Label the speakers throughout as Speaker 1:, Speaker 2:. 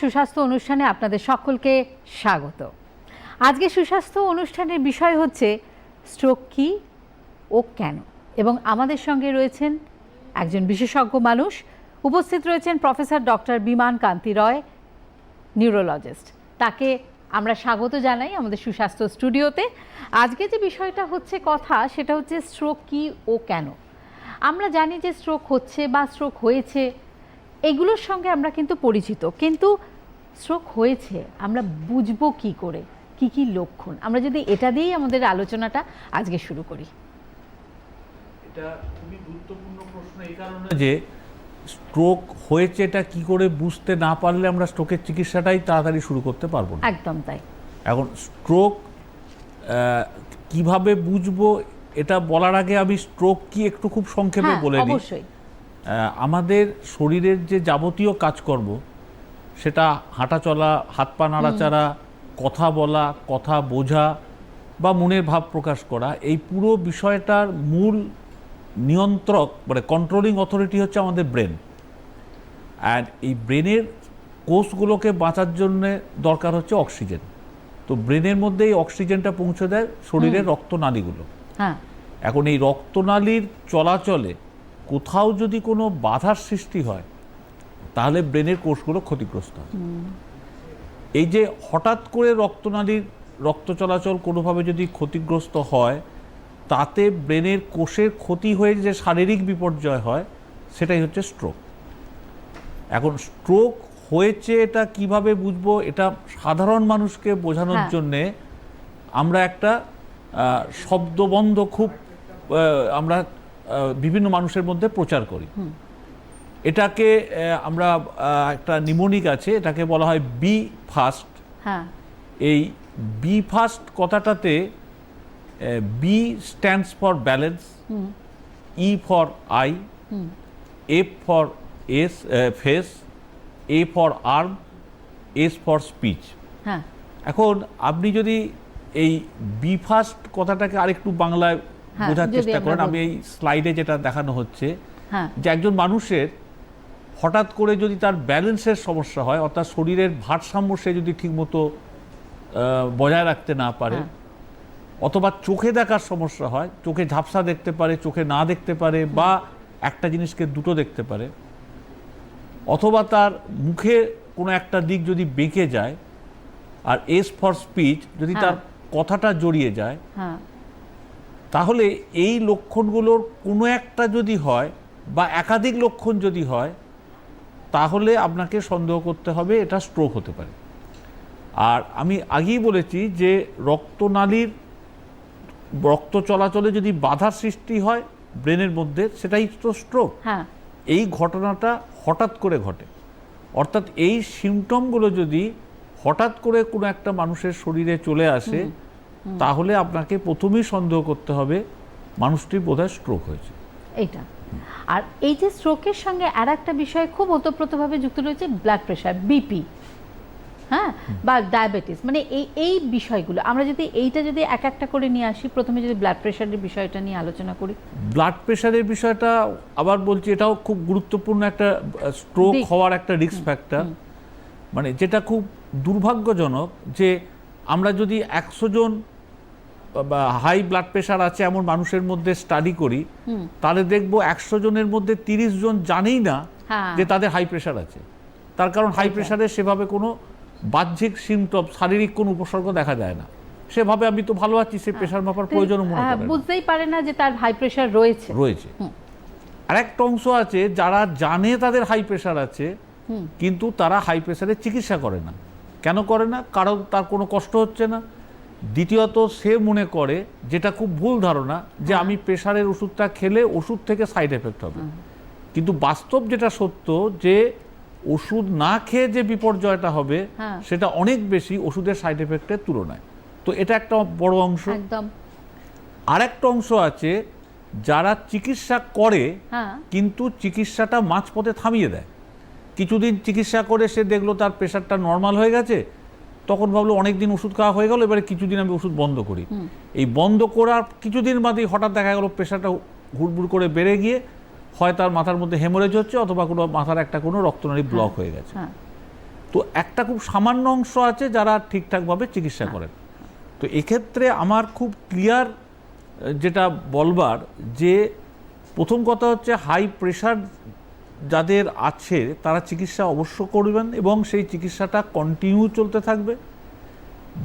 Speaker 1: সুস্বাস্থ্য অনুষ্ঠানে আপনাদের সকলকে স্বাগত। আজকে সুস্বাস্থ্য অনুষ্ঠানের বিষয় হচ্ছে স্ট্রোক কি ও কেন? এবং আমাদের সঙ্গে রয়েছেন একজন বিশেষজ্ঞ মানুষ, উপস্থিত রয়েছেন প্রফেসর ডক্টর বিমান কান্তি রয় নিউরোলজিস্ট তাকে আমরা স্বাগত জানাই আমাদের সুস্বাস্থ্য স্টুডিওতে। আজকে যে বিষয়টা হচ্ছে কথা, সেটা হচ্ছে স্ট্রোক কি ও কেন? আমরা জানি যে স্ট্রোক হচ্ছে বা স্ট্রোক হয়েছে এগুলোর সঙ্গে আমরা কিন্তু পরিচিত কিন্তু স্ট্রোক হয়েছে আমরা বুঝব কি করে কি কি লক্ষণ। আমরা যদি এটা দিয়েই আমাদের আলোচনাটা আজকে শুরু করি।
Speaker 2: এটা খুবই গুরুত্বপূর্ণ প্রশ্ন এই কারণে যে স্ট্রোক হয়েছে এটা কি করে বুঝতে না পারলে আমরা স্ট্রোকের চিকিৎসাটাই তাড়াতাড়ি শুরু করতে পারব না।
Speaker 1: একদম তাই।
Speaker 2: এখন স্ট্রোক কীভাবে বুঝব এটা বলার আগে আমি স্ট্রোক কি একটু খুব সংক্ষেপে
Speaker 1: হ্যাঁ
Speaker 2: বলে নিই
Speaker 1: অবশ্যই।
Speaker 2: আমাদের শরীরের যে যাবতীয় কাজকর্ম সেটা হাঁটা চলা হাত পা নাড়াচাড়া কথা বলা কথা বোঝা বা মনের ভাব প্রকাশ করা এই পুরো বিষয়টার মূল নিয়ন্ত্রক মানে কন্ট্রোলিং অথরিটি হচ্ছে আমাদের ব্রেন আর এই ব্রেনের কোষগুলোকে বাঁচার জন্য দরকার হচ্ছে অক্সিজেন তো ব্রেনের মধ্যে এই অক্সিজেনটা পৌঁছে দেয় শরীরের রক্তনালীগুলো।
Speaker 1: হ্যাঁ।
Speaker 2: এখন এই রক্তনালীর চলাচলে কোথাও যদি কোনো বাধার সৃষ্টি হয় তাহলে ব্রেনের কোষগুলো ক্ষতিগ্রস্ত হয়। এই যে হঠাৎ করে রক্তনালীর রক্ত চলাচল কোনোভাবে যদি ক্ষতিগ্রস্ত হয় তাতে ব্রেনের কোষের ক্ষতি হয়ে যে শারীরিক বিপর্যয় হয় সেটাই হচ্ছে স্ট্রোক এখন স্ট্রোক হয়েছে এটা কীভাবে বুঝব? এটা সাধারণ মানুষকে বোঝানোর
Speaker 1: হ্যাঁ।
Speaker 2: জন্যে আমরা একটা শব্দবন্ধ খুব আমরা বিভিন্ন মানুষের মধ্যে প্রচার করি। এটাকে আমরা একটা নিমোনিক আছে এটাকে বলা হয় বি ফাস্ট
Speaker 1: হ্যাঁ।
Speaker 2: এই B fast কথাটাতে B stands for balance E for eye F for S face A for arm S for speech
Speaker 1: হ্যাঁ।
Speaker 2: এখন আপনি যদি এই বি ফাস্ট কথাটাকে আরেকটু বাংলায় বোঝার চেষ্টা করেন। আমি এই স্লাইডে যেটা দেখানো হচ্ছে
Speaker 1: হ্যাঁ।
Speaker 2: যে একজন মানুষের হঠাৎ করে যদি তার ব্যালেন্সের সমস্যা হয় অর্থাৎ শরীরের ভারসাম্য সে যদি ঠিকমতো বজায় রাখতে না পারে
Speaker 1: হ্যাঁ।
Speaker 2: অথবা চোখে দেখার সমস্যা হয় চোখে ঝাপসা দেখতে পারে চোখে না দেখতে পারে বা একটা জিনিসকে দুটো দেখতে পারে অথবা তার মুখে কোনো একটা দিক যদি বেঁকে যায় আর এস ফর স্পিচ যদি তার
Speaker 1: হ্যাঁ।
Speaker 2: কথাটা জড়িয়ে যায়
Speaker 1: হ্যাঁ।
Speaker 2: তাহলে এই লক্ষণগুলোর কোনো একটা যদি হয় বা একাধিক লক্ষণ যদি হয় তাহলে আপনাকে সন্দেহ করতে হবে এটা স্ট্রোক হতে পারে। আর আমি আগেই বলেছি যে রক্তনালীর রক্ত চলাচলে যদি বাধার সৃষ্টি হয় ব্রেনের মধ্যে সেটাই তো স্ট্রোক
Speaker 1: হ্যাঁ।
Speaker 2: এই ঘটনাটা হঠাৎ করে ঘটে। অর্থাৎ এই সিমটমগুলো যদি হঠাৎ করে কোনো একটা মানুষের শরীরে চলে আসে তাহলে আপনাকে প্রথমেই সন্দেহ করতে হবে মানুষটির বোধহয় স্ট্রোক হয়েছে।
Speaker 1: এইটা। আর এই যে স্ট্রোকের সঙ্গে আর একটা বিষয় খুব ওতপ্রোতভাবে যুক্ত রয়েছে ব্লাড প্রেশার বিপি হ্যাঁ? বা ডায়াবেটিস মানে এই এই বিষয়গুলো আমরা যদি এইটা যদি এক একটা করে নিয়ে আসি প্রথমে যদি ব্লাড প্রেশারের বিষয়টা নিয়ে আলোচনা করি।
Speaker 2: ব্লাড প্রেশারের বিষয়টা আবার বলছি এটাও খুব গুরুত্বপূর্ণ একটা স্ট্রোক হওয়ার একটা রিস্ক ফ্যাক্টর মানে যেটা খুব দুর্ভাগ্যজনক যে আমরা যদি একশো জন হাই ব্লাড প্রেশার আছে এমন মানুষের মধ্যে স্টাডি করি তাহলে দেখব একশো জনের মধ্যে তিরিশ জন জানেই না
Speaker 1: হ্যাঁ।
Speaker 2: যে তাদের হাই প্রেশার আছে। তার কারণ হাই প্রেশারে সেভাবে কোনো বাহ্যিক সিমটম শারীরিক কোনো উপসর্গ দেখা যায় না। সেভাবে আমি তো ভালো আছি সে প্রেশার মাপার প্রয়োজন মনে
Speaker 1: হ্যাঁ,
Speaker 2: না।
Speaker 1: বুঝতেই পারে না যে তার হাই প্রেশার রয়েছে।
Speaker 2: রয়েছে। আরেকটা অংশ আছে যারা জানে তাদের হাই প্রেশার আছে কিন্তু তারা হাই প্রেশারের চিকিৎসা করে না। কেন করে না? কারণ তার কোনো কষ্ট হচ্ছে না। দ্বিতীয়ত সে মনে করে যেটা খুব ভুল ধারণা যে আমি প্রেশারের ওষুধটা খেলে ওষুধ থেকে সাইড এফেক্ট হবে। কিন্তু বাস্তব যেটা সত্য যে ওষুধ না খেয়ে যে বিপর্যয়টা হবে
Speaker 1: হ্যাঁ।
Speaker 2: সেটা অনেক বেশি ওষুধের সাইড এফেক্টের তুলনায়। তো এটা একটা বড় অংশ।
Speaker 1: আর
Speaker 2: একটা অংশ আছে যারা চিকিৎসা করে
Speaker 1: হ্যাঁ।
Speaker 2: কিন্তু চিকিৎসাটা মাঝপথে থামিয়ে দেয়। কিছুদিন চিকিৎসা করে সে দেখল তার প্রেশারটা নর্মাল হয়ে গেছে তখন ভাবলো অনেক দিন ওষুধ খাওয়া হয়ে গেল এবারে কিছুদিন আমি ওষুধ বন্ধ করি। এই বন্ধ করার কিছুদিন বাদেই হঠাৎ দেখা গেলো প্রেশারটা হুড়বুড় করে বেড়ে গিয়ে হয় তার মাথার মধ্যে হেমোরেজ হচ্ছে অথবা কোনো মাথার একটা কোনো রক্তনালী ব্লক হয়ে গেছে।
Speaker 1: হ্যাঁ।
Speaker 2: তো একটা খুব সামান্য অংশ আছে যারা ঠিকঠাকভাবে চিকিৎসা করেন। তো এক্ষেত্রে আমার খুব ক্লিয়ার যেটা বলবার যে প্রথম কথা হচ্ছে হাই প্রেশার যাদের আছে তারা চিকিৎসা অবশ্য করবেন এবং সেই চিকিৎসাটা কন্টিনিউ চলতে থাকবে।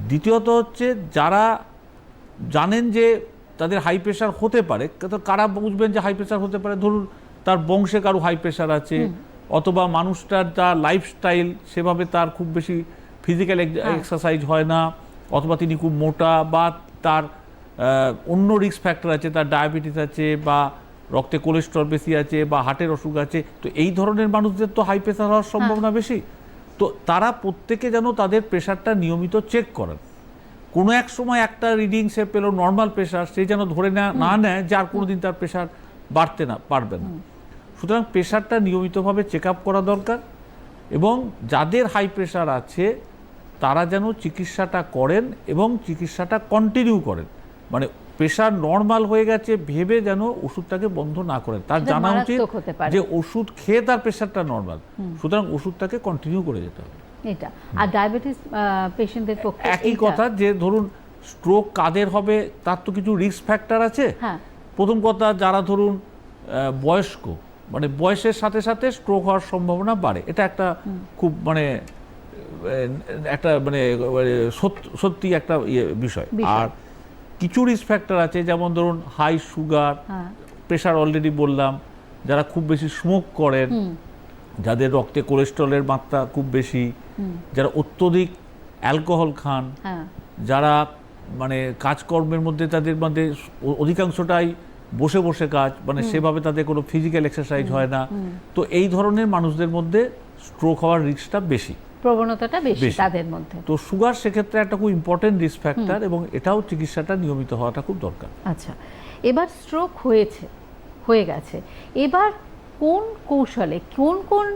Speaker 2: দ্বিতীয়ত হচ্ছে যারা জানেন যে তাদের হাই প্রেশার হতে পারে তো কারা বুঝবেন যে হাই প্রেশার হতে পারে? ধরুন তার বংশে কারও হাই প্রেশার আছে অথবা মানুষটার তার লাইফস্টাইল সেভাবে তার খুব বেশি ফিজিক্যাল এক্সারসাইজ হয়। না অথবা তিনি খুব মোটা বা তার অন্য রিস্ক ফ্যাক্টর আছে তার ডায়াবেটিস আছে বা রক্তে কোলেস্ট্রল বেশি আছে বা হার্টের অসুখ আছে তো এই ধরনের মানুষদের তো হাই প্রেশার হওয়ার সম্ভাবনা বেশি। তো তারা প্রত্যেকে যেন তাদের প্রেশারটা নিয়মিত চেক করেন। কোনো এক সময় একটা রিডিং সে পেল নর্মাল প্রেশার সে যেন ধরে না- না নেয় যে আর কোনো দিন তার প্রেশার বাড়তে না পারবে না। সুতরাং প্রেশারটা নিয়মিতভাবে চেক আপ করা দরকার এবং যাদের হাই প্রেশার আছে তারা যেন চিকিৎসাটা করেন এবং চিকিৎসাটা কন্টিনিউ করেন। মানে প্রেশার নর্মাল হয়ে গেছে ভেবে যেন ওষুধটাকে বন্ধ না করেন। তার জানা উচিত। যে ওষুধ খেয়ে তার প্রেশারটা নর্মাল। সুতরাং ওষুধটাকে কন্টিনিউ করে যেতে হবে।
Speaker 1: এটা। আর ডায়াবেটিস পেশেন্টদের পক্ষে
Speaker 2: একই কথা যে ধরুন স্ট্রোক কাদের হবে তার তো কিছু রিস্ক ফ্যাক্টর আছে।
Speaker 1: হ্যাঁ।
Speaker 2: প্রথম কথা যারা ধরুন বয়স্ক মানে বয়সের সাথে সাথে স্ট্রোক হওয়ার সম্ভাবনা বাড়ে। এটা একটা খুব মানে একটা মানে সত্যি একটা ইয়ে বিষয়। আর কিছু রিস্ক ফ্যাক্টর আছে যেমন ধরুন হাই সুগার প্রেশার অলরেডি বললাম যারা খুব বেশি স্মোক করেন যাদের রক্তে কোলেস্ট্রলের মাত্রা খুব বেশি যারা অত্যধিক অ্যালকোহল খান
Speaker 1: হ্যাঁ।
Speaker 2: যারা মানে কাজকর্মের মধ্যে তাদের মধ্যে অধিকাংশটাই বসে বসে কাজ মানে সেভাবে তাদের কোনো ফিজিক্যাল এক্সারসাইজ হয় না। তো এই ধরনের মানুষদের মধ্যে স্ট্রোক হওয়ার রিস্কটা বেশি।
Speaker 1: প্রবণতাটা বেশি। তাদের মধ্যে।
Speaker 2: তো সুগার সেক্ষেত্রে একটা খুব ইম্পর্টেন্ট রিস্ক ফ্যাক্টর এবং এটাও চিকিৎসাটা নিয়মিত হওয়াটা খুব দরকার।
Speaker 1: আচ্ছা এবার স্ট্রোক হয়েছে হয়ে গেছে। এবার কোন কৌশলে কোন কোন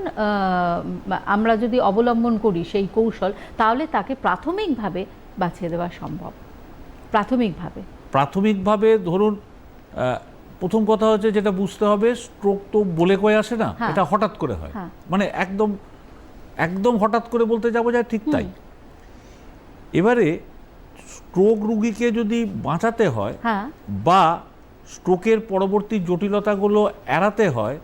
Speaker 1: আমরা যদি অবলম্বন করি সেই কৌশল তাহলে তাকে প্রাথমিকভাবে বাঁচিয়ে দেওয়া সম্ভব। প্রাথমিকভাবে।
Speaker 2: প্রাথমিকভাবে ধরুন প্রথম কথা হচ্ছে যেটা বুঝতে হবে স্ট্রোক তো বলে কয়ে আসে না
Speaker 1: হ্যাঁ।
Speaker 2: এটা হঠাৎ করে হয়।
Speaker 1: হ্যাঁ।
Speaker 2: মানে একদম একদম হঠাৎ করে বলতে যাব যায় ঠিক তাই। এবারে স্ট্রোক রুগীকে যদি বাঁচাতে হয়
Speaker 1: হ্যাঁ।
Speaker 2: বা স্ট্রোকের পরবর্তী জটিলতাগুলো এড়াতে হয়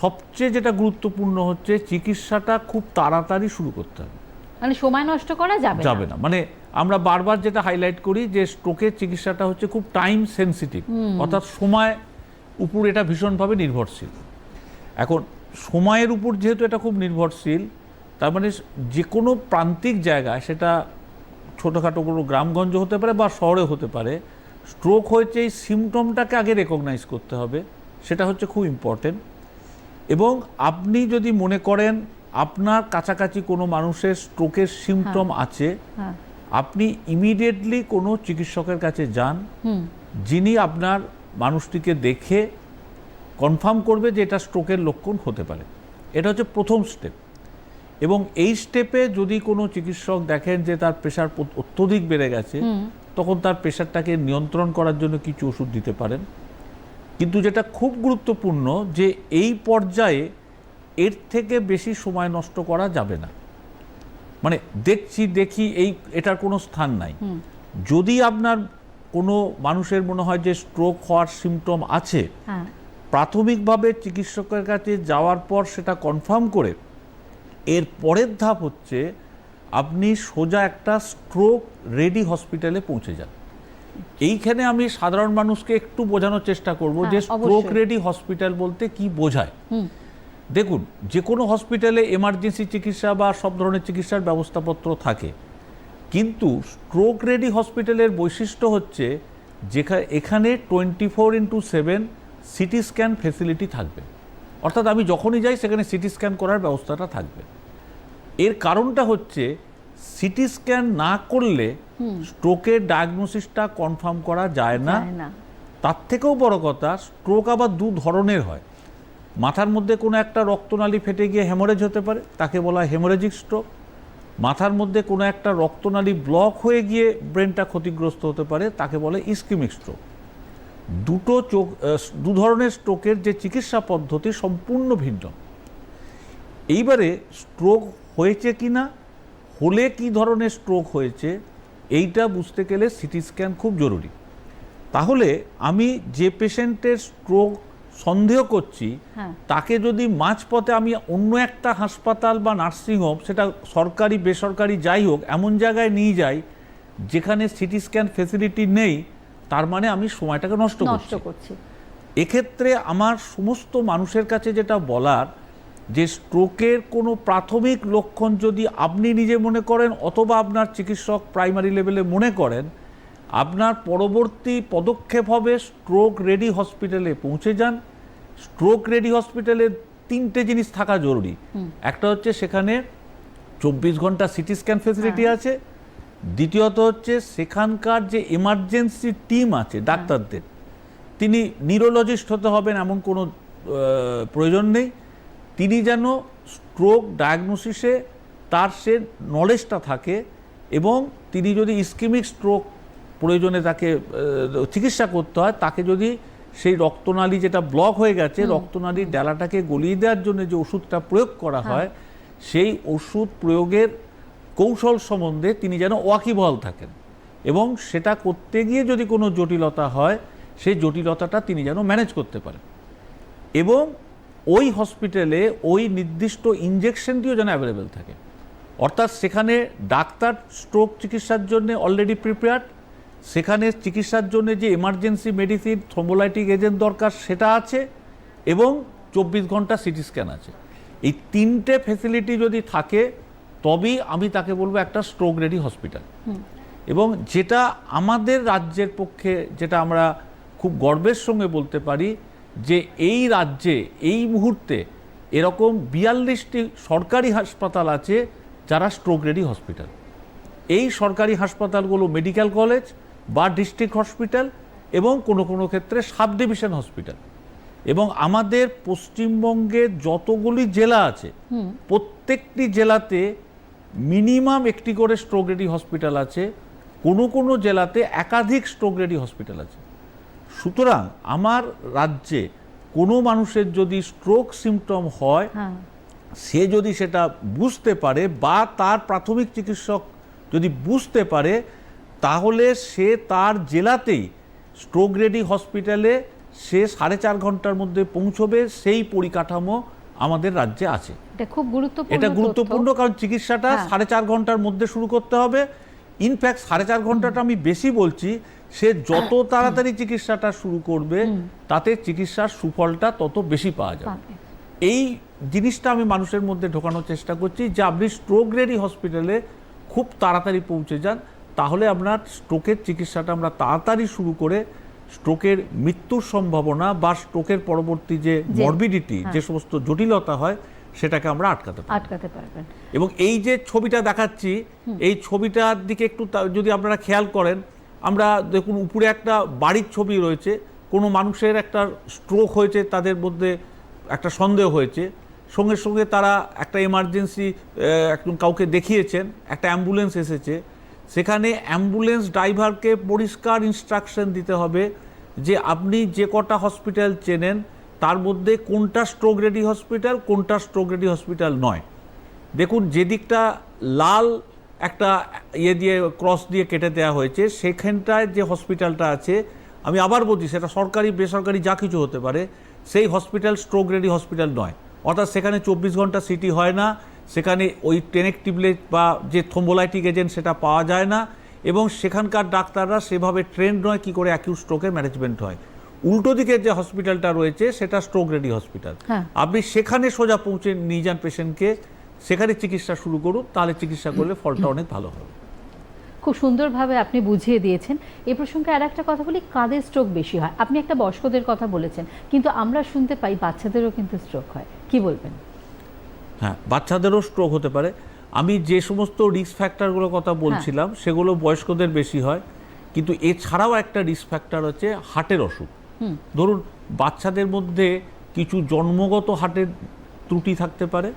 Speaker 2: সবচেয়ে যেটা গুরুত্বপূর্ণ হচ্ছে চিকিৎসাটা খুব তাড়াতাড়ি শুরু করতে হবে।
Speaker 1: মানে সময় নষ্ট করা যাবে।
Speaker 2: যাবে না। মানে আমরা বারবার যেটা হাইলাইট করি যে স্ট্রোকের চিকিৎসাটা হচ্ছে খুব টাইম সেনসিটিভ অর্থাৎ সময় উপর এটা ভীষণভাবে নির্ভরশীল। এখন সময়ের উপর যেহেতু এটা খুব নির্ভরশীল তার মানে যে কোনো প্রান্তিক জায়গায় সেটা ছোটোখাটো কোনো গ্রামগঞ্জ হতে পারে বা শহরে হতে পারে স্ট্রোক হয়েছে এই সিমটমটাকে আগে রেকগনাইজ করতে হবে সেটা হচ্ছে খুব ইম্পর্টেন্ট এবং আপনি যদি মনে করেন আপনার কাছাকাছি কোনো মানুষের স্ট্রোকের সিমটম আছে
Speaker 1: হ্যাঁ।
Speaker 2: আপনি ইমিডিয়েটলি কোনো চিকিৎসকের কাছে যান যিনি আপনার মানুষটিকে দেখে কনফার্ম করবে যে এটা স্ট্রোকের লক্ষণ হতে পারে। এটা হচ্ছে প্রথম স্টেপ এবং এই স্টেপে যদি কোনো চিকিৎসক দেখেন যে তার প্রেশার অত্যধিক বেড়ে গেছে তখন তার প্রেশারটাকে নিয়ন্ত্রণ করার জন্য কিছু ওষুধ দিতে পারেন। কিন্তু যেটা খুব গুরুত্বপূর্ণ যে এই পর্যায়ে এর থেকে বেশি সময় নষ্ট করা যাবে না। মানে দেখছি দেখি এই এটার কোনো স্থান নাই। যদি আপনার কোনো মানুষের মনে হয় যে স্ট্রোক হওয়ার সিমটম আছে
Speaker 1: হ্যাঁ।
Speaker 2: প্রাথমিকভাবে চিকিৎসকের কাছে যাওয়ার পর সেটা কনফার্ম করে এর পরের ধাপ হচ্ছে আপনি সোজা একটা স্ট্রোক রেডি হসপিটালে পৌঁছে যান। এইখানে আমি সাধারণ মানুষকে একটু বোঝানোর চেষ্টা করব যে
Speaker 1: হ্যাঁ,
Speaker 2: স্ট্রোক রেডি হসপিটাল বলতে কি বোঝায়। দেখুন যে কোনো হসপিটালে এমার্জেন্সি চিকিৎসা বা সব ধরনের চিকিৎসার ব্যবস্থাপত্র থাকে। কিন্তু স্ট্রোক রেডি হসপিটালের বৈশিষ্ট্য হচ্ছে যেখানে এখানে twenty four into seven CT scan facility থাকবে। অর্থাৎ আমি যখনই যাই সেখানে সিটি স্ক্যান করার ব্যবস্থাটা থাকবে। এর কারণটা হচ্ছে সিটি স্ক্যান না করলে স্ট্রোকের ডায়াগনোসিসটা কনফার্ম করা যায় না। তার থেকেও বড় কথা স্ট্রোক আবার দু ধরনের হয়। মাথার মধ্যে কোনো একটা রক্তনালী ফেটে গিয়ে হেমোরেজ হতে পারে তাকে বলা হয় হেমোরেজিক স্ট্রোক। মাথার মধ্যে কোনো একটা রক্তনালী ব্লক হয়ে গিয়ে ব্রেনটা ক্ষতিগ্রস্ত হতে পারে তাকে বলে ইস্কিমিক স্ট্রোক। দুটো চোখ দু ধরনের স্ট্রোকের যে চিকিৎসা পদ্ধতি সম্পূর্ণ ভিন্ন। এইবারে স্ট্রোক হয়েছে কি না? হলে কি ধরনের স্ট্রোক হয়েছে? এইটা বুঝতে গেলে সিটি স্ক্যান খুব জরুরি। তাহলে আমি যে পেশেন্টের স্ট্রোক সন্দেহ করছি
Speaker 1: হ্যাঁ।
Speaker 2: তাকে যদি মাঝপথে আমি অন্য একটা হাসপাতাল বা নার্সিংহোম সেটা সরকারি বেসরকারি যাই হোক এমন জায়গায় নিয়ে যাই যেখানে সিটি স্ক্যান ফেসিলিটি নেই তার মানে আমি সময়টাকে নষ্ট করছি। এক্ষেত্রে আমার সমস্ত মানুষের কাছে যেটা বলার যে স্ট্রোকের কোনো প্রাথমিক লক্ষণ যদি আপনি নিজে মনে করেন অথবা আপনার চিকিৎসক প্রাইমারি লেভেলে মনে করেন আপনার পরবর্তী পদক্ষেপ হবে স্ট্রোক রেডি হসপিটালে পৌঁছে যান। স্ট্রোক রেডি হসপিটালে তিনটে জিনিস থাকা জরুরি। একটা হচ্ছে সেখানে চব্বিশ ঘণ্টা সিটি স্ক্যান ফেসিলিটি আছে। দ্বিতীয়ত হচ্ছে সেখানকার যে এমার্জেন্সি টিম আছে ডাক্তারদের তিনি নিউরোলজিস্ট হতে হবেন এমন কোনো প্রয়োজন নেই। তিনি যেন স্ট্রোক ডায়াগনোসিসে তার সে নলেজটা থাকে এবং তিনি যদি ইস্কিমিক স্ট্রোক প্রয়োজনে তাকে চিকিৎসা করতে হয় তাকে যদি সেই রক্তনালী যেটা ব্লক হয়ে গেছে রক্তনালীর ডালাটাকে গলিয়ে দেওয়ার জন্য যে ওষুধটা প্রয়োগ করা হয়। সেই ওষুধ প্রয়োগের কৌশল সম্বন্ধে তিনি যেন ওয়াকিবহাল থাকেন এবং সেটা করতে গিয়ে যদি কোনো জটিলতা হয় সেই জটিলতাটা তিনি যেন ম্যানেজ করতে পারেন। এবং ওই হসপিটালে ওই নির্দিষ্ট ইঞ্জেকশনটিও যেন অ্যাভেলেবেল থাকে। অর্থাৎ সেখানে ডাক্তার স্ট্রোক চিকিৎসার জন্য অলরেডি প্রিপেয়ার্ড সেখানে চিকিৎসার জন্য যে এমার্জেন্সি মেডিসিন থ্রোম্বোলাইটিক এজেন্ট দরকার সেটা আছে এবং চব্বিশ ঘণ্টা সিটি স্ক্যান আছে। এই তিনটে ফেসিলিটি যদি থাকে তবেই আমি তাকে বলব একটা স্ট্রোক রেডি হসপিটাল এবং যেটা আমাদের রাজ্যের পক্ষে যেটা আমরা খুব গর্বের সঙ্গে বলতে পারি যে এই রাজ্যে এই মুহূর্তে এরকম বিয়াল্লিশটি সরকারি হাসপাতাল আছে যারা স্ট্রোক রেডি হসপিটাল এই সরকারি হাসপাতালগুলো মেডিকেল কলেজ বা ডিস্ট্রিক্ট হসপিটাল এবং কোনো কোনো ক্ষেত্রে সাব ডিভিশন হসপিটাল এবং আমাদের পশ্চিমবঙ্গের যতগুলি জেলা আছে প্রত্যেকটি জেলাতে মিনিমাম একটি করে স্ট্রোক রেডি হসপিটাল আছে কোনো কোনো জেলাতে একাধিক স্ট্রোক রেডি হসপিটাল আছে। সুতরাং আমার রাজ্যে কোনো মানুষের যদি স্ট্রোক সিমটম হয়
Speaker 1: হ্যাঁ।
Speaker 2: সে যদি সেটা বুঝতে পারে বা তার প্রাথমিক চিকিৎসক যদি বুঝতে পারে তাহলে সে তার জেলাতেই স্ট্রোক রেডি হসপিটালে সে সাড়ে চার ঘণ্টার মধ্যে পৌঁছবে সেই পরিকাঠামো আমাদের রাজ্যে আছে।
Speaker 1: এটা খুব গুরুত্বপূর্ণ
Speaker 2: এটা গুরুত্বপূর্ণ কারণ চিকিৎসাটা
Speaker 1: হ্যাঁ।
Speaker 2: সাড়ে চার ঘণ্টার মধ্যে শুরু করতে হবে। ইনফ্যাক্ট সাড়ে চার ঘন্টাটা আমি বেশি বলছি সে যত তাড়াতাড়ি চিকিৎসাটা শুরু করবে তাতে চিকিৎসার সুফলটা তত বেশি পাওয়া যাবে। এই জিনিসটা আমি মানুষের মধ্যে ঢোকানোর চেষ্টা করছি যে আপনি স্ট্রোক রেডি হসপিটালে খুব তাড়াতাড়ি পৌঁছে যান তাহলে আপনার স্ট্রোকের চিকিৎসাটা আমরা তাড়াতাড়ি শুরু করে স্ট্রোকের মৃত্যুর সম্ভাবনা বা স্ট্রোকের পরবর্তী যে মরবিডিটি
Speaker 1: হ্যাঁ।
Speaker 2: যে সমস্ত জটিলতা হয় সেটাকে আমরা আটকাতে
Speaker 1: আটকাতে পারবেন।
Speaker 2: এবং এই যে ছবিটা দেখাচ্ছি এই ছবিটার দিকে একটু যদি আপনারা খেয়াল করেন আমরা দেখুন উপরে একটা বাড়ির ছবি রয়েছে, কোনো মানুষের একটা স্ট্রোক হয়েছে, তাদের মধ্যে একটা সন্দেহ হয়েছে। সঙ্গে সঙ্গে তারা একটা এমার্জেন্সি একজন কাউকে দেখিয়েছেন, একটা অ্যাম্বুলেন্স এসেছে। সেখানে অ্যাম্বুলেন্স ড্রাইভারকে পরিষ্কার ইনস্ট্রাকশন দিতে হবে যে আপনি যে কটা হসপিটাল চেনেন, তার মধ্যে কোনটা স্ট্রোক রেডি হসপিটাল কোনটা স্ট্রোক রেডি হসপিটাল নয়। দেখুন যে দিকটা লাল একটা ইয়ে দিয়ে ক্রস দিয়ে কেটে দেওয়া হয়েছে। সেখানটায় যে হসপিটালটা আছে আমি আবার বলছি সেটা সরকারি বেসরকারি যা কিছু হতে পারে সেই হসপিটাল স্ট্রোক রেডি হসপিটাল নয়। অর্থাৎ সেখানে চব্বিশ ঘণ্টা সিটি হয় না সেখানে ওই টেনেকটিভলেট বা যে থ্রোম্বোলাইটিক এজেন্ট সেটা পাওয়া যায় না এবং সেখানকার ডাক্তাররা সেভাবে ট্রেন্ড নয় কি করে অ্যাকিউট স্ট্রোকের ম্যানেজমেন্ট হয়। উল্টো দিকের যে হসপিটালটা রয়েছে সেটা স্ট্রোক রেডি হসপিটাল। আপনি সেখানে সোজা পৌঁছে নিয়ে যান পেশেন্টকে সেখানে চিকিৎসা শুরু করুন তাহলে চিকিৎসা করলে ফলটা অনেক ভালো হবে।
Speaker 1: খুব সুন্দরভাবে আপনি বুঝিয়ে দিয়েছেন। এ প্রসঙ্গে আর একটা কথা বলি কাদের স্ট্রোক বেশি হয়। আপনি একটা বয়স্কদের কথা বলেছেন কিন্তু আমরা শুনতে পাই বাচ্চাদেরও কিন্তু স্ট্রোক হয়। কি বলবেন?
Speaker 2: হ্যাঁ বাচ্চাদেরও স্ট্রোক হতে পারে। আমি যে সমস্ত রিস্ক ফ্যাক্টরগুলোর কথা বলছিলাম সেগুলো বয়স্কদের বেশি হয়। কিন্তু এছাড়াও একটা রিস্ক ফ্যাক্টর হচ্ছে হার্টের অসুখ। ধরুন বাচ্চাদের মধ্যে কিছু জন্মগত হার্টের ত্রুটি থাকতে পারে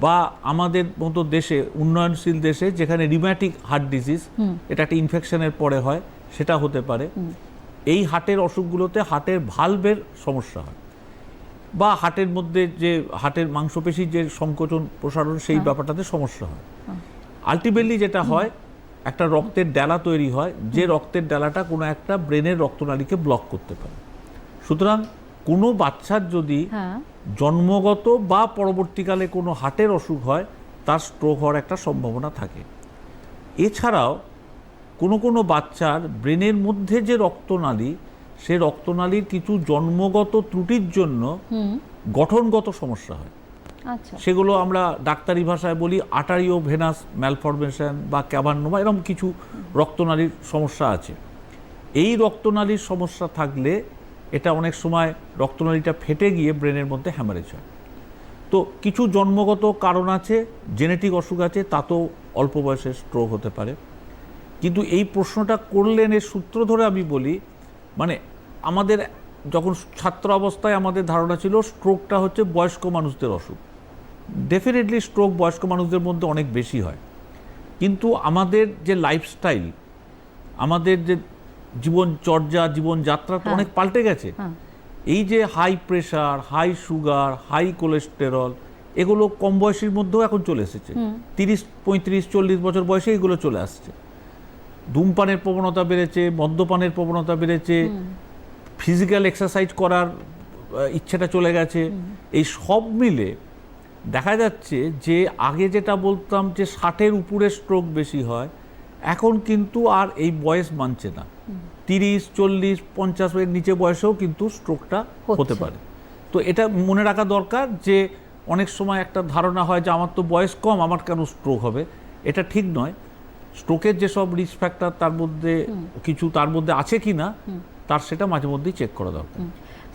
Speaker 2: বা আমাদের মতো দেশে উন্নয়নশীল দেশে যেখানে রিম্যাটিক হার্ট ডিজিজ এটা একটা ইনফেকশনের পরে হয় সেটা হতে পারে। এই হার্টের অসুখগুলোতে হার্টের ভালভের সমস্যা হয়। বা হার্টের মধ্যে যে হার্টের মাংসপেশির যে সংকোচন প্রসারণ সেই ব্যাপারটাতে সমস্যা হয়। আলটিমেটলি যেটা হয় একটা রক্তের ডেলা তৈরি হয় যে রক্তের ডেলাটা কোনো একটা ব্রেনের রক্তনালীকে ব্লক করতে পারে। সুতরাং কোনো বাচ্চার যদি
Speaker 1: হ্যাঁ।
Speaker 2: জন্মগত বা পরবর্তীকালে কোনো হার্টের অসুখ হয় তার স্ট্রোক হওয়ার একটা সম্ভাবনা থাকে। এছাড়াও কোনো কোনো বাচ্চার ব্রেনের মধ্যে যে রক্তনালী সে রক্তনালীর কিছু জন্মগত ত্রুটির জন্য গঠনগত সমস্যা হয়।
Speaker 1: আচ্ছা।
Speaker 2: সেগুলো আমরা ডাক্তারি ভাষায় বলি আটারিও ভেনাস ম্যালফরমেশন বা ক্যাভার্নোমা এরকম কিছু রক্তনালীর সমস্যা আছে। এই রক্তনালীর সমস্যা থাকলে এটা অনেক সময় রক্তনালীটা ফেটে গিয়ে ব্রেনের মধ্যে হ্যামারেজ হয়। তো কিছু জন্মগত কারণ আছে, জেনেটিক অসুখ আছে, তাতেও অল্প বয়সে স্ট্রোক হতে পারে। কিন্তু এই প্রশ্নটা করলেন এর সূত্র ধরে আমি বলি মানে আমাদের যখন ছাত্র অবস্থায় আমাদের ধারণা ছিল স্ট্রোকটা হচ্ছে বয়স্ক মানুষদের অসুখ। ডেফিনেটলি স্ট্রোক বয়স্ক মানুষদের মধ্যে অনেক বেশি হয়। কিন্তু আমাদের যে লাইফস্টাইল আমাদের যে জীবনচর্যা জীবনযাত্রা তো
Speaker 1: হ্যাঁ।
Speaker 2: অনেক পাল্টে গেছে।
Speaker 1: হ্যাঁ।
Speaker 2: এই যে high pressure high sugar high cholesterol এগুলো কম বয়সের মধ্যেও এখন চলে এসেছে। তিরিশ পঁয়ত্রিশ চল্লিশ বছর বয়সে এগুলো চলে আসছে। ধূমপানের প্রবণতা বেড়েছে মদ্যপানের প্রবণতা বেড়েছে ফিজিক্যাল এক্সারসাইজ করার ইচ্ছেটা চলে গেছে। এই সব মিলে দেখা যাচ্ছে যে আগে যেটা বলতাম যে ষাটের উপরে স্ট্রোক বেশি হয় এখন কিন্তু আর এই বয়স মানছে না। তিরিশ চল্লিশ পঞ্চাশ এর নিচে বয়সেও কিন্তু স্ট্রোকটা হতে পারে। তো এটা মনে রাখা দরকার যে অনেক সময় একটা ধারণা হয় যে আমার তো বয়স কম আমার কেন স্ট্রোক হবে? এটা ঠিক নয়। স্ট্রোকের যেসব রিস্ক ফ্যাক্টর তার মধ্যে কিছু তার মধ্যে আছে কি না তার সেটা মাঝে মধ্যেই চেক করা দরকার।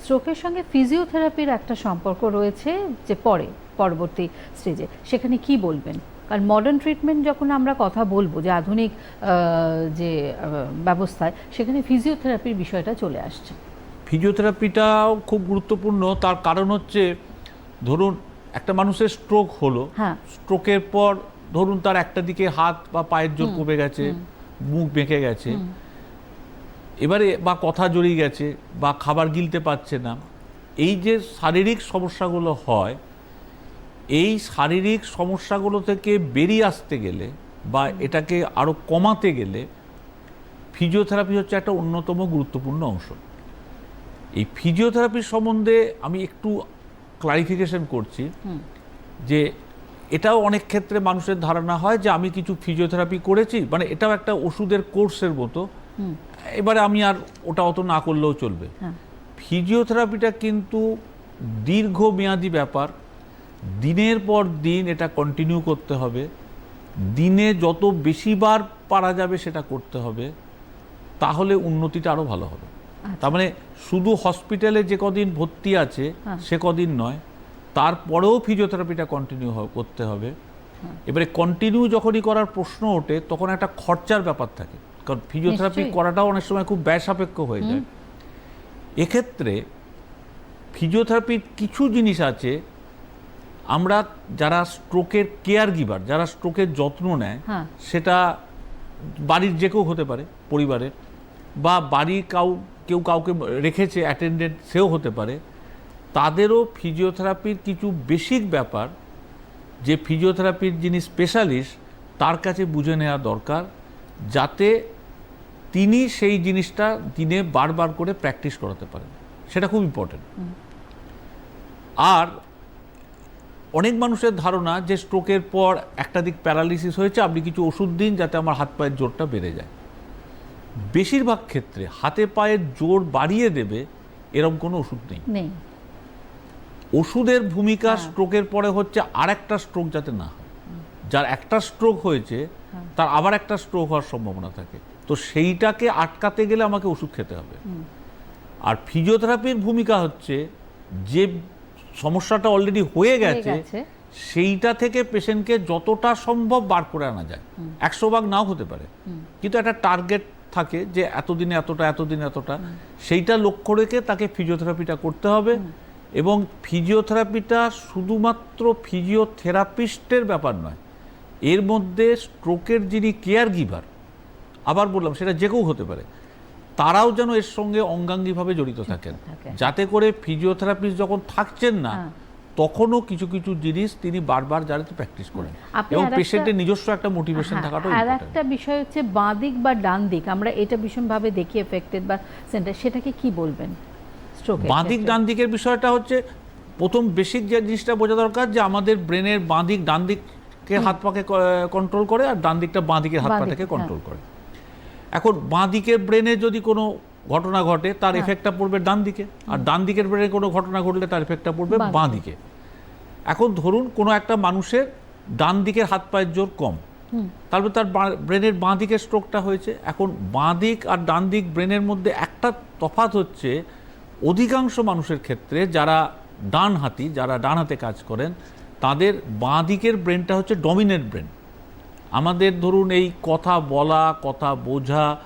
Speaker 1: স্ট্রোকের সঙ্গে ফিজিওথেরাপির একটা সম্পর্ক রয়েছে যে পরে পরবর্তী স্টেজে সেখানে কি বলবেন? কারণ মডার্ন ট্রিটমেন্ট যখন আমরা কথা বলব যে আধুনিক যে ব্যবস্থায় সেখানে ফিজিওথেরাপির বিষয়টা চলে আসছে।
Speaker 2: ফিজিওথেরাপিটাও খুব গুরুত্বপূর্ণ। তার কারণ হচ্ছে ধরুন একটা মানুষের স্ট্রোক হলো
Speaker 1: হ্যাঁ।
Speaker 2: স্ট্রোকের পর ধরুন তার একটা দিকে হাত বা পায়ের জোর কমে গেছে মুখ বেঁকে গেছে। এবারে বা কথা জড়িয়ে গেছে বা খাবার গিলতে পারছে না। এই যে শারীরিক সমস্যাগুলো হয় এই শারীরিক সমস্যাগুলো থেকে বেরিয়ে আসতে গেলে বা এটাকে আরও কমাতে গেলে ফিজিওথেরাপি হচ্ছে একটা অন্যতম গুরুত্বপূর্ণ অংশ। এই ফিজিওথেরাপি সম্বন্ধে আমি একটু ক্লারিফিকেশন করছি যে এটাও অনেক ক্ষেত্রে মানুষের ধারণা হয় যে আমি কিছু ফিজিওথেরাপি করেছি মানে এটাও একটা ওষুধের কোর্সের মতো। এবারে আমি আর ওটা অত না করলেও চলবে।
Speaker 1: হ্যাঁ।
Speaker 2: ফিজিওথেরাপিটা কিন্তু দীর্ঘমেয়াদী ব্যাপার। দিনের পর দিন এটা কন্টিনিউ করতে হবে। দিনে যত বেশিবার পারা যাবে সেটা করতে হবে তাহলে উন্নতিটা আরও ভালো হবে। তার মানে শুধু হসপিটালে যে কদিন ভর্তি আছে
Speaker 1: হ্যাঁ।
Speaker 2: সে কদিন নয় তারপরেও ফিজিওথেরাপিটা কন্টিনিউ করতে হবে। এবারে কন্টিনিউ যখনই করার প্রশ্ন ওঠে তখন একটা খরচার ব্যাপার থাকে কারণ ফিজিওথেরাপি করাটাও অনেক সময় খুব ব্যয় সাপেক্ষ হয়ে যায়। এক্ষেত্রে ফিজিওথেরাপির কিছু জিনিস আছে আমরা যারা স্ট্রোকের কেয়ার গিভার যারা স্ট্রোকের যত্ন নেয়
Speaker 1: হ্যাঁ।
Speaker 2: সেটা বাড়ির যে কেউ হতে পারে পরিবারের বা বাড়ি কাউ কেউ কাউকে রেখেছে অ্যাটেন্ডেন্ট সেও হতে পারে তাদেরও ফিজিওথেরাপির কিছু বেসিক ব্যাপার যে ফিজিওথেরাপির যিনি স্পেশালিস্ট তার কাছে বুঝে নেওয়া দরকার যাতে তিনি সেই জিনিসটা দিনে বারবার করে প্র্যাকটিস করাতে পারেন। সেটা খুব ইম্পর্টেন্ট আর অনেক মানুষের ধারণা যে স্ট্রোকের পর একটা দিক প্যারালিসিস হয়েছে আপনি কিছু ওষুধ দিন যাতে আমার হাত পায়ের জোরটা বেড়ে যায়। বেশিরভাগ ক্ষেত্রে হাতে পায়ের জোর বাড়িয়ে দেবে এরকম কোনো ওষুধ নেই। ওষুধের ভূমিকা
Speaker 1: হ্যাঁ।
Speaker 2: স্ট্রোকের পরে হচ্ছে আর একটা স্ট্রোক যাতে না হয়। যার একটা স্ট্রোক হয়েছে
Speaker 1: হ্যাঁ।
Speaker 2: তার আবার একটা স্ট্রোক হওয়ার সম্ভাবনা থাকে। তো সেইটাকে আটকাতে গেলে আমাকে ওষুধ খেতে হবে। আর ফিজিওথেরাপির ভূমিকা হচ্ছে যে সমস্যাটা অলরেডি হয়ে গেছে
Speaker 1: গেছে।
Speaker 2: সেইটা থেকে পেশেন্টকে যতটা সম্ভব বার করে আনা যায়। একশো ভাগ নাও হতে পারে। কিন্তু একটা টার্গেট থাকে যে এতদিনে এতটা এতদিনে এতটা। সেইটা লক্ষ্য রেখে তাকে ফিজিওথেরাপিটা করতে হবে এবং ফিজিওথেরাপিটা শুধুমাত্র ফিজিওথেরাপিস্টের ব্যাপার নয় এর মধ্যে স্ট্রোকের যিনি কেয়ার গিভার আবার বললাম সেটা যে কেউ হতে পারে তারাও যেন এর সঙ্গে অঙ্গাঙ্গিভাবে জড়িত থাকেন। যাতে করে ফিজিওথেরাপিস্ট যখন থাকছেন না
Speaker 1: হ্যাঁ।
Speaker 2: তখনও কিছু কিছু জিনিস তিনি বারবার যাতে প্র্যাকটিস করেন। এবং পেশেন্টের নিজস্ব একটা মোটিভেশন
Speaker 1: হ্যাঁ,
Speaker 2: থাকাটাও
Speaker 1: আর একটা বিষয় হচ্ছে বাঁ দিক বা ডান দিক আমরা এটা ভীষণভাবে দেখি এফেক্টেড বা সেন্টার সেটাকে কি বলবেন? স্ট্রোক
Speaker 2: বাঁদিক ডান দিকের বিষয়টা হচ্ছে প্রথম বেসিক যে জিনিসটা বোঝা দরকার যে আমাদের ব্রেনের বাঁ দিক ডান দিককে হাত পাকে কন্ট্রোল করে আর ডান দিকটা বাঁ দিকের হাত
Speaker 1: বাঁ
Speaker 2: পাটাকে
Speaker 1: হ্যাঁ।
Speaker 2: কন্ট্রোল করে। এখন বাঁ দিকের ব্রেনে যদি কোনো ঘটনা ঘটে তার
Speaker 1: হ্যাঁ।
Speaker 2: এফেক্টটা পড়বে ডান দিকে। আর ডান দিকের ব্রেনে কোনো ঘটনা ঘটলে তার এফেক্টটা পড়বে
Speaker 1: বাঁ
Speaker 2: দিকে। এখন ধরুন কোনো একটা মানুষের ডান দিকের হাত পায়ের জোর কম। তারপর তার বাঁ- ব্রেনের বাঁ দিকের স্ট্রোকটা হয়েছে। এখন বাঁ দিক আর ডান দিক ব্রেনের মধ্যে একটা তফাৎ হচ্ছে অধিকাংশ মানুষের ক্ষেত্রে যারা ডান হাতি যারা ডান হাতে কাজ করেন তাদের বাঁ দিকের ব্রেনটা হচ্ছে ডমিনেন্ট ব্রেন আমাদের ধরুন এই কথা বলা কথা বোঝা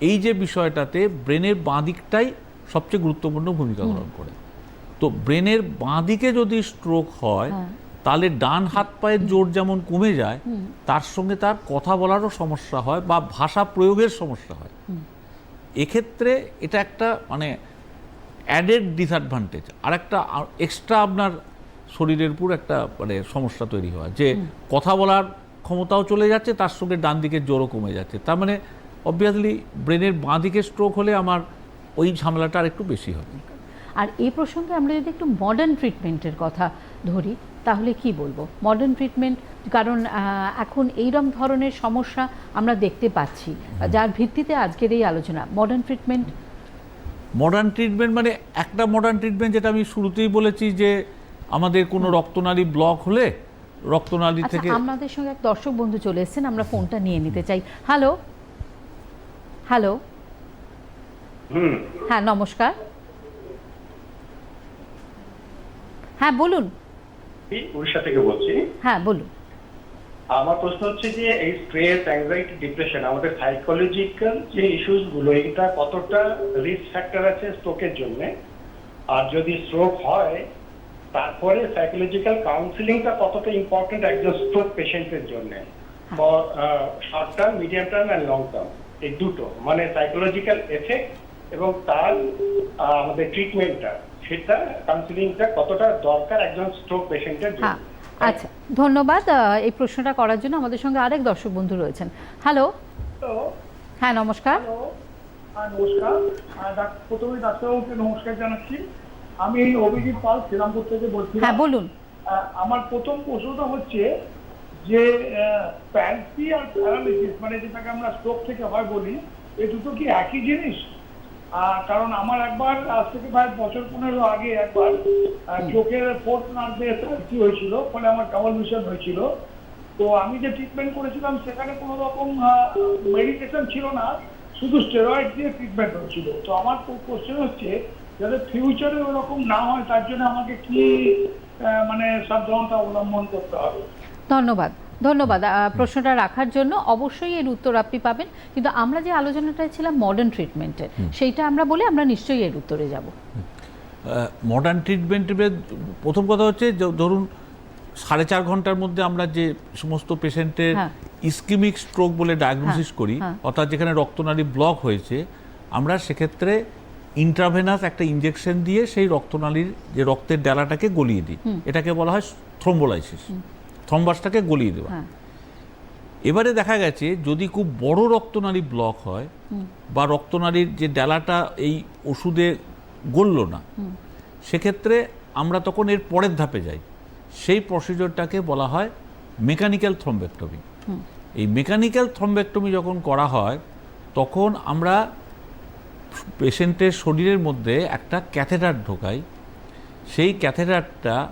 Speaker 2: এই যে বিষয়টাতে ব্রেনের বাঁ দিকটাই সবচেয়ে গুরুত্বপূর্ণ ভূমিকা গ্রহণ করে। তো ব্রেনের বাঁ দিকে যদি স্ট্রোক হয়
Speaker 1: হ্যাঁ।
Speaker 2: তাহলে ডান হাত পায়ের জোর যেমন কমে যায় তার সঙ্গে তার কথা বলারও সমস্যা হয় বা ভাষা প্রয়োগের সমস্যা হয়। এক্ষেত্রে এটা একটা মানে অ্যাডেড ডিসঅ্যাডভান্টেজ আর একটা এক্সট্রা আপনার শরীরের উপর একটা মানে সমস্যা তৈরি হয় যে কথা বলার ক্ষমতাও চলে যাচ্ছে তার সঙ্গে ডান দিকের জোরও কমে যাচ্ছে। তার মানে অবভিয়াসলি ব্রেনের বাঁ দিকে স্ট্রোক হলে আমার ওই ঝামেলাটা আর একটু বেশি হবে।
Speaker 1: আর এই প্রসঙ্গে আমরা যদি একটু মডার্ন ট্রিটমেন্টের কথা ধরি তাহলে কি বলব? মডার্ন ট্রিটমেন্ট কারণ এখন এইরকম ধরনের সমস্যা আমরা দেখতে পাচ্ছি। যার ভিত্তিতে আজকের এই আলোচনা মডার্ন ট্রিটমেন্ট
Speaker 2: মডার্ন ট্রিটমেন্ট মানে একটা মডার্ন ট্রিটমেন্ট যেটা আমি শুরুতেই বলেছি যে আমাদের কোনো রক্তনালী ব্লক হলে রক্তনালী
Speaker 1: আচ্ছা
Speaker 2: থেকে
Speaker 1: আমাদের সঙ্গে এক দর্শক বন্ধু চলে এসেছেন আমরা ফোনটা নিয়ে নিতে চাই। হ্যালো? হ্যালো? হ্যাঁ নমস্কার। হ্যাঁ বলুন।
Speaker 3: আমি উড়িষ্যা থেকে বলছি।
Speaker 1: হ্যাঁ বলুন।
Speaker 3: আমার প্রশ্ন হচ্ছে যে এই স্ট্রেস অ্যাংজাইটি ডিপ্রেশন আমাদের সাইকোলজিক্যাল যে ইস্যুসগুলো এটা কতটা রিস্ক ফ্যাক্টর আছে স্ট্রোকের জন্য? আর যদি স্ট্রোক হয় তারপরে সাইকোলজিক্যাল কাউন্সিলিংটা কতটা ইম্পর্টেন্ট একজন স্ট্রোক পেশেন্টের জন্য। For short term medium term and long term এই দুটো। মানে সাইকোলজিক্যাল এফেক্ট এবং তার আমাদের ট্রিটমেন্টটা সেটা কাউন্সিলিংটা কতটা দরকার একজন স্ট্রোক পেশেন্টের জন্য।
Speaker 1: হ্যাঁ আচ্ছা ধন্যবাদ এই প্রশ্নটা করার জন্য আমাদের সঙ্গে আরেক দর্শক বন্ধু রয়েছেন। হ্যালো হ্যাঁ নমস্কার।
Speaker 4: হ্যালো হ্যাঁ নমস্কার। প্রথমে ডাক্তারবাবুকে নমস্কার জানাচ্ছি। আমি অভিজিৎ পাল শ্রীরামপুর থেকে বলছি
Speaker 1: হ্যাঁ বলুন।
Speaker 4: আমার প্রথম প্রশ্নটা হচ্ছে যে প্যান্সি আর প্যারালিসিস মানে যেটাকে আমরা স্ট্রোক থেকে হয় বলি এই দুটো কি একই জিনিস? কারণ আমার একবার আজ থেকে প্রায় বছর পনেরো আগে একবার চোখের ফোর্থ নার্ভে কি হয়েছিল? ফলে আমার ডাবল মিশন হয়েছিল। তো আমি যে ট্রিটমেন্ট করেছিলাম সেখানে কোনো রকম মেডিকেশন ছিল না। শুধু স্টেরয়েড দিয়ে ট্রিটমেন্ট হয়েছিল। তো আমার কোশ্চেন হচ্ছে যাতে ফিউচারে ওরকম না হয় তার জন্য আমাকে কি মানে সাবধানতা অবলম্বন করতে হবে?
Speaker 1: ধন্যবাদ ধন্যবাদ। প্রশ্নটা রাখার জন্য অবশ্যই এর উত্তর আপনি পাবেন। কিন্তু আমরা যে আলোচনাটা ছিলাম মডার্ন ট্রিটমেন্টের সেইটা আমরা বলে আমরা নিশ্চয়ই এর উত্তরে যাব।
Speaker 2: মডার্ন ট্রিটমেন্টের প্রথম কথা হচ্ছে ধরুন সাড়ে চার ঘণ্টার মধ্যে আমরা যে সমস্ত পেশেন্টের। ইস্কিমিক স্ট্রোক বলে ডায়াগনোসিস
Speaker 1: হ্যাঁ,
Speaker 2: করি
Speaker 1: হ্যাঁ।
Speaker 2: অর্থাৎ যেখানে রক্তনালী ব্লক হয়েছে আমরা সেক্ষেত্রে ইন্ট্রাভেনাস একটা ইঞ্জেকশন দিয়ে সেই রক্তনালীর যে রক্তের ডেলাটাকে গলিয়ে দিই। এটাকে বলা হয় থ্রোম্বোলাইসিস থ্রম্বাসটাকে গলিয়ে দেওয়া।
Speaker 1: হ্যাঁ।
Speaker 2: এবারে দেখা গেছে যদি খুব বড় রক্তনালী ব্লক হয় বা রক্তনালীর যে ডেলাটা এই ওষুধে গলল না সেক্ষেত্রে আমরা তখন এর পরের ধাপে যাই। সেই প্রসিডিওরটাকে বলা হয় মেকানিক্যাল থ্রম্বেক্টমি এই মেকানিক্যাল থ্রম্বেক্টমি যখন করা হয় তখন আমরা পেশেন্টের শরীরের মধ্যে একটা ক্যাথেটার ঢোকাই সেই ক্যাথেটারটা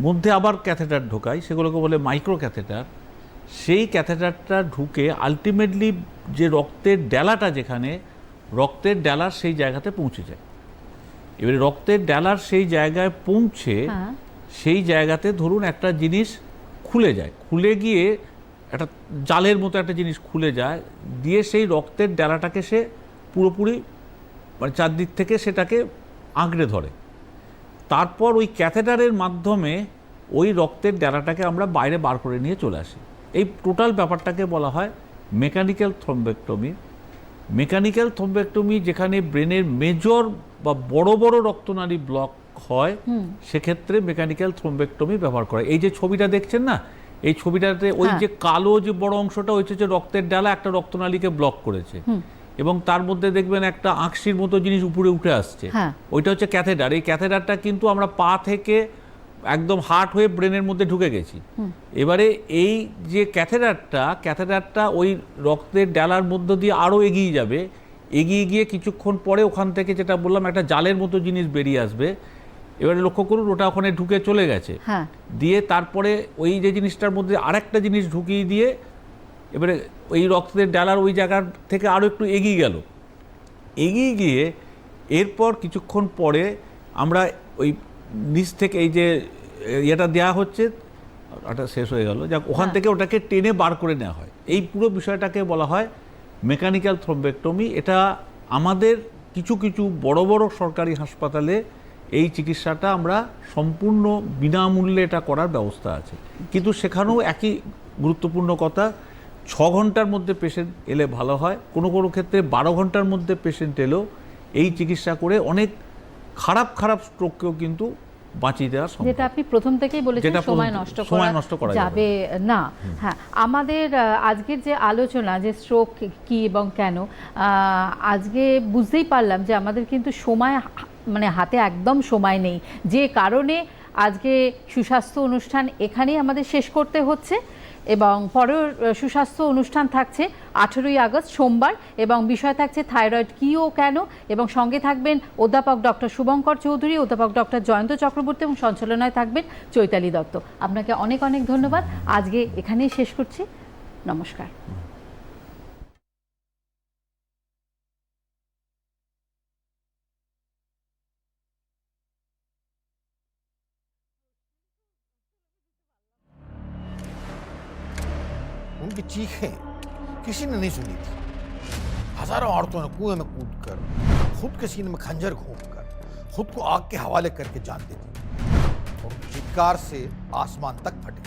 Speaker 2: মধ্যে আবার ক্যাথেটার ঢোকাই সেগুলোকে বলে মাইক্রো ক্যাথেটার সেই ক্যাথেটারটা ঢুকে আলটিমেটলি যে রক্তের ডেলাটা যেখানে রক্তের ডেলার সেই জায়গাতে পৌঁছে যায়। এবারে রক্তের ডেলার সেই জায়গায় পৌঁছে
Speaker 1: হ্যাঁ।
Speaker 2: সেই জায়গাতে ধরুন একটা জিনিস খুলে যায়। খুলে গিয়ে একটা জালের মতো একটা জিনিস খুলে যায় দিয়ে সেই রক্তের ডেলাটাকে সে পুরোপুরি মানে চারদিক থেকে সেটাকে আঁকড়ে ধরে। তারপর ওই ক্যাথেটারের মাধ্যমে ওই রক্তের ডেলাটাকে আমরা বাইরে বার করে নিয়ে চলে আসি। এই টোটাল ব্যাপারটাকে বলা হয় মেকানিক্যাল থ্রম্বেক্টমি। মেকানিক্যাল থ্রম্বেক্টমি যেখানে ব্রেনের মেজর বা বড় বড় রক্তনালী ব্লক হয় সেক্ষেত্রে মেকানিক্যাল থ্রম্বেক্টমি ব্যবহার করে। এই যে ছবিটা দেখছেন না? এই ছবিটাতে ওই
Speaker 1: হ্যাঁ।
Speaker 2: যে কালো যে বড় অংশটা হচ্ছে যে রক্তের ডালা একটা রক্তনালীকে ব্লক করেছে। এবং তার মধ্যে দেখবেন একটা আঁকশির মতো জিনিস উপরে উঠে আসছে।
Speaker 1: হ্যাঁ।
Speaker 2: ওইটা হচ্ছে ক্যাথেডার। এই ক্যাথেডারটা কিন্তু আমরা পা থেকে একদম হার্ট হয়ে ব্রেনের মধ্যে ঢুকে গেছি। এবারে এই যে ক্যাথেডারটা ক্যাথেডারটা ওই রক্তের ডালার মধ্য দিয়ে আরও এগিয়ে যাবে। এগিয়ে গিয়ে কিছুক্ষণ পরে ওখান থেকে যেটা বললাম একটা জালের মতো জিনিস বেরিয়ে আসবে। এবারে লক্ষ্য করুন ওটা ওখানে ঢুকে চলে গেছে।
Speaker 1: হ্যাঁ।
Speaker 2: দিয়ে তারপরে ওই যে জিনিসটার মধ্যে আরেকটা জিনিস ঢুকিয়ে দিয়ে এবারে ওই রক্তের ডালার ওই জায়গার থেকে আরও একটু এগিয়ে গেল। এগিয়ে গিয়ে এরপর কিছুক্ষণ পরে আমরা ওই নিচ থেকে এই যে ইয়েটা দেওয়া হচ্ছে ওটা শেষ হয়ে গেল। যাক ওখান থেকে ওটাকে টেনে বার করে নেওয়া হয়। এই পুরো বিষয়টাকে বলা হয় মেকানিক্যাল থ্রম্বেক্টমি। এটা আমাদের কিছু কিছু বড় বড় সরকারি হাসপাতালে এই চিকিৎসাটা আমরা সম্পূর্ণ বিনামূল্যে এটা করার ব্যবস্থা আছে। কিন্তু সেখানেও একই গুরুত্বপূর্ণ কথা ছ ঘণ্টার মধ্যে পেশেন্ট এলে ভালো হয়। কোনো কোনো ক্ষেত্রে বারো ঘণ্টার মধ্যে পেশেন্ট এলেও এই চিকিৎসা করে অনেক খারাপ খারাপ স্ট্রোককেও কিন্তু বাঁচিয়ে দেওয়া সম্ভব।
Speaker 1: যেটা আপনি প্রথম থেকেই বলেছেন সময় নষ্ট
Speaker 2: সময় নষ্ট করা যাবে
Speaker 1: না। হ্যাঁ আমাদের আজকের যে আলোচনা যে স্ট্রোক কি এবং কেন আজকে বুঝতেই পারলাম যে আমাদের কিন্তু সময় মানে হাতে একদম সময় নেই। যে কারণে আজকে সুস্বাস্থ্য অনুষ্ঠান এখানেই আমাদের শেষ করতে হচ্ছে। এবং পরের সুস্বাস্থ্য অনুষ্ঠান থাকছে আঠেরোই আগস্ট, সোমবার, এবং বিষয় থাকছে থাইরয়েড কী ও কেন? এবং সঙ্গে থাকবেন অধ্যাপক ডক্টর শুভঙ্কর চৌধুরী, অধ্যাপক ডক্টর জয়ন্ত চক্রবর্তী এবং সঞ্চালনায় থাকবেন চৈতালি দত্ত। আপনাকে অনেক অনেক ধন্যবাদ। আজকে এখানেই শেষ করছি। নমস্কার।
Speaker 5: उनकी चीखें किसी ने नहीं सुनी थी। हज़ारों औरतों ने कुएँ में कूद कर, खुद के सीने में खंजर घोंप कर, खुद को आग के हवाले करके जान दे और चित्कार से आसमान तक फट